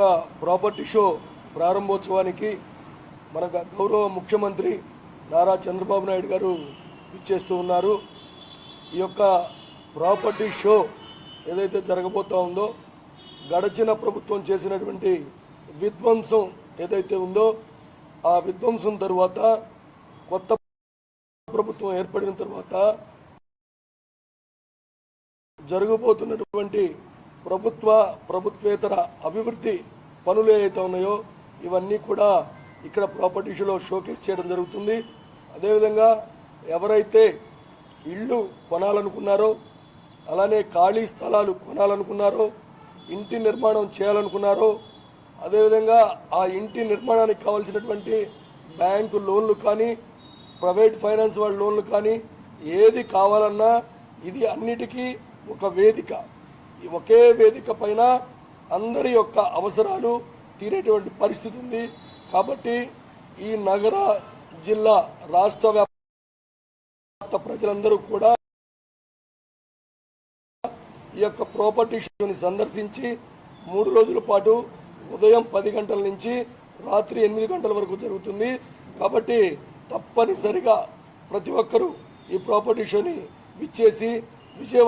యొక్క property show ప్రారంభోత్సవానికి మన గౌరవ ముఖ్యమంత్రి నారా చంద్రబాబు నాయుడు గారు ఇచ్చేస్తూ ఉన్నారు. ఈ యొక్క ప్రాపర్టీ షో ఏదైతే జరగబోతా ఉందో గడచిన ప్రభుత్వం చేసినటువంటి విధ్వంసం ఏదైతే ఉందో ఆ విధ్వంసం తరువాత కొత్త ప్రభుత్వం ఏర్పడిన తర్వాత జరగబోతున్నటువంటి ప్రభుత్వ ప్రభుత్వేతర అభివృద్ధి పనులు ఏవైతే ఉన్నాయో ఇవన్నీ కూడా ఇక్కడ ప్రాపర్టీస్లో షోకేస్ చేయడం జరుగుతుంది. అదేవిధంగా ఎవరైతే ఇళ్ళు కొనాలనుకున్నారో అలానే ఖాళీ స్థలాలు కొనాలనుకున్నారో ఇంటి నిర్మాణం చేయాలనుకున్నారో అదేవిధంగా ఆ ఇంటి నిర్మాణానికి కావాల్సినటువంటి బ్యాంకు లోన్లు కానీ ప్రైవేట్ ఫైనాన్స్ వాళ్ళ లోన్లు కానీ ఏది కావాలన్నా ఇది అన్నిటికీ ఒక వేదిక. ఒకే వేదిక పైన అందరి యొక్క అవసరాలు తీరేటువంటి పరిస్థితి ఉంది. కాబట్టి ఈ నగర జిల్లా రాష్ట్ర వ్యాప్త ప్రజలందరూ కూడా ఈ యొక్క ప్రాపర్టీ షోని సందర్శించి మూడు రోజుల పాటు ఉదయం పది గంటల నుంచి రాత్రి ఎనిమిది గంటల వరకు జరుగుతుంది. కాబట్టి తప్పనిసరిగా ప్రతి ఒక్కరూ ఈ ప్రాపర్టీ షోని విచ్చేసి విజయవాడ